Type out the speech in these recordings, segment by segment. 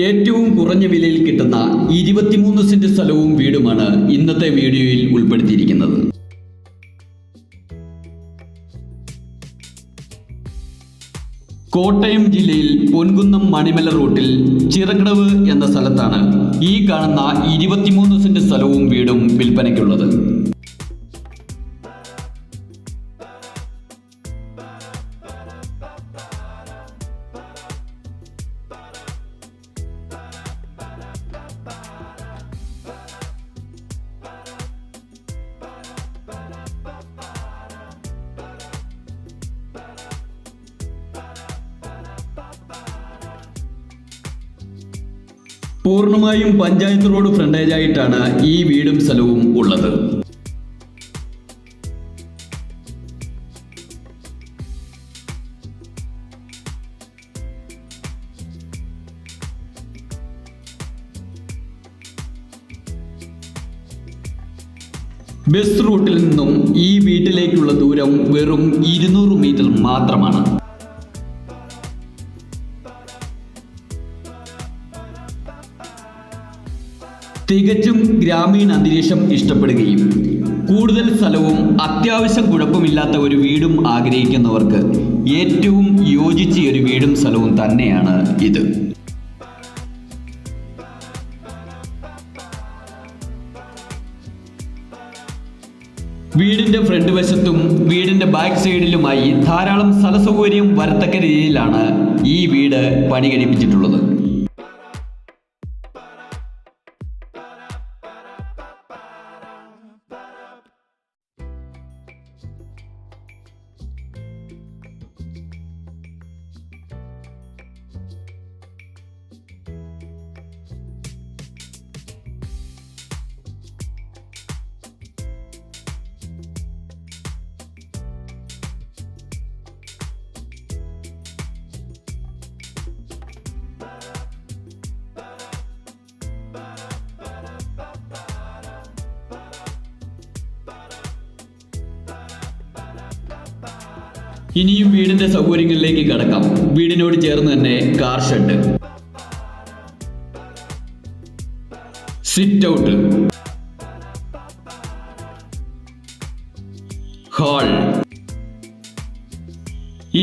ഏറ്റവും കുറഞ്ഞ വിലയിൽ കിട്ടുന്ന ഇരുപത്തിമൂന്ന് സെന്റ് സ്ഥലവും വീടുമാണ് ഇന്നത്തെ വീഡിയോയിൽ ഉൾപ്പെടുത്തിയിരിക്കുന്നത്. കോട്ടയം ജില്ലയിൽ പൊൻകുന്നം മണിമല റൂട്ടിൽ ചിറക്കടവ് എന്ന സ്ഥലത്താണ് ഈ കാണുന്ന ഇരുപത്തിമൂന്ന് സെന്റ് സ്ഥലവും വീടും വിൽപ്പനയ്ക്കുള്ളത്. പൂർണമായും പഞ്ചായത്ത് റോഡ് ഫ്രണ്ടേജായിട്ടാണ് ഈ വീടും സ്ഥലവും ഉള്ളത്. ബസ് റൂട്ടിൽ നിന്നും ഈ വീട്ടിലേക്കുള്ള ദൂരം വെറും ഇരുന്നൂറ് മീറ്റർ മാത്രമാണ്. തികച്ചും ഗ്രാമീണ അന്തരീക്ഷം ഇഷ്ടപ്പെടുകയും കൂടുതൽ സ്ഥലവും അത്യാവശ്യം കുഴപ്പമില്ലാത്ത ഒരു വീടും ആഗ്രഹിക്കുന്നവർക്ക് ഏറ്റവും യോജിച്ച ഒരു വീടും സ്ഥലവും തന്നെയാണ് ഇത്. വീടിന്റെ ഫ്രണ്ട് വശത്തും വീടിന്റെ ബാക്ക് സൈഡിലുമായി ധാരാളം സ്ഥലസൗകര്യം വരത്തക്ക രീതിയിലാണ് ഈ വീട് പണി കഴിപ്പിച്ചിട്ടുള്ളത് ഇനിയും വീടിന്റെ സൗകര്യങ്ങളിലേക്ക് കടക്കാം. വീടിനോട് ചേർന്ന് തന്നെ car shed. Sit out hall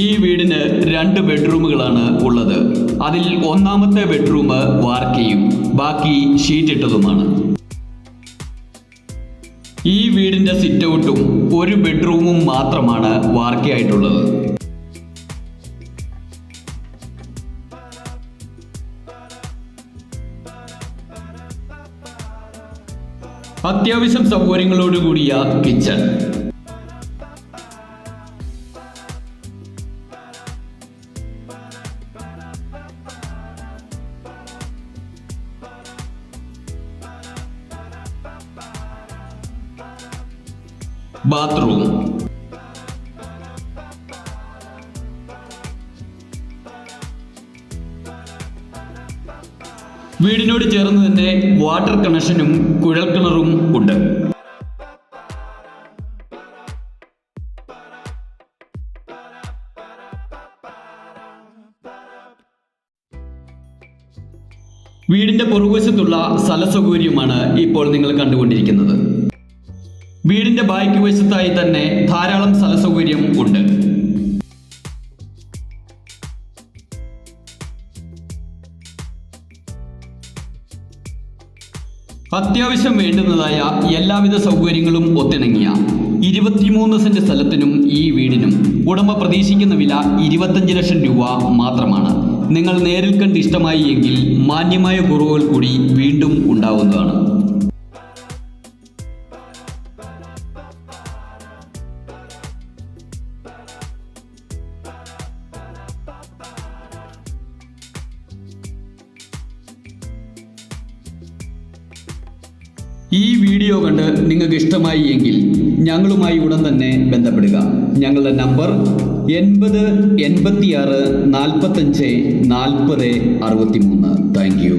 ഈ വീടിന് രണ്ട് ബെഡ്റൂമുകളാണ് ഉള്ളത്. അതിൽ ഒന്നാമത്തെ ബെഡ്റൂം വാർക്കയും ബാക്കി ഷീറ്റ് ഇട്ടതുമാണ്. ഈ വീടിന്റെ സിറ്റ് ഔട്ടും ഒരു ബെഡ്റൂമും മാത്രമാണ് വാർക്കയായിട്ടുള്ളത്. അത്യാവശ്യം സൗകര്യങ്ങളോടുകൂടിയ കിച്ചൺ ബാത്റൂം. വീടിനോട് ചേർന്ന് തന്നെ വാട്ടർ കണക്ഷനും കുഴൽ കിണറും ഉണ്ട്. വീടിന്റെ പുറകുവശത്തുള്ള സ്ഥല സൗകര്യമാണ് ഇപ്പോൾ നിങ്ങൾ കണ്ടുകൊണ്ടിരിക്കുന്നത്. വീടിന്റെ ബാക്ക് വശത്തായി തന്നെ ധാരാളം സ്ഥല സൗകര്യം ഉണ്ട്. അത്യാവശ്യം വേണ്ടുന്നതായ എല്ലാവിധ സൗകര്യങ്ങളും ഒത്തിണങ്ങിയ ഇരുപത്തിമൂന്ന് സെന്റ് സ്ഥലത്തിനും ഈ വീടിനും ഉടമ പ്രതീക്ഷിക്കുന്ന വില ഇരുപത്തഞ്ച് ലക്ഷം രൂപ മാത്രമാണ്. നിങ്ങൾ നേരിൽ കണ്ട് ഇഷ്ടമായി എങ്കിൽ മാന്യമായ കുറവുകൾ കൂടി വീണ്ടും ഉണ്ടാവുന്നതാണ്. ഈ വീഡിയോ കണ്ട് നിങ്ങൾക്ക് ഇഷ്ടമായി എങ്കിൽ ഞങ്ങളുമായി ഉടൻ തന്നെ ബന്ധപ്പെടുക. ഞങ്ങളുടെ നമ്പർ എൺപത് എൺപത്തിയാറ് നാൽപ്പത്തഞ്ച് നാൽപ്പത് അറുപത്തി മൂന്ന് താങ്ക് യു.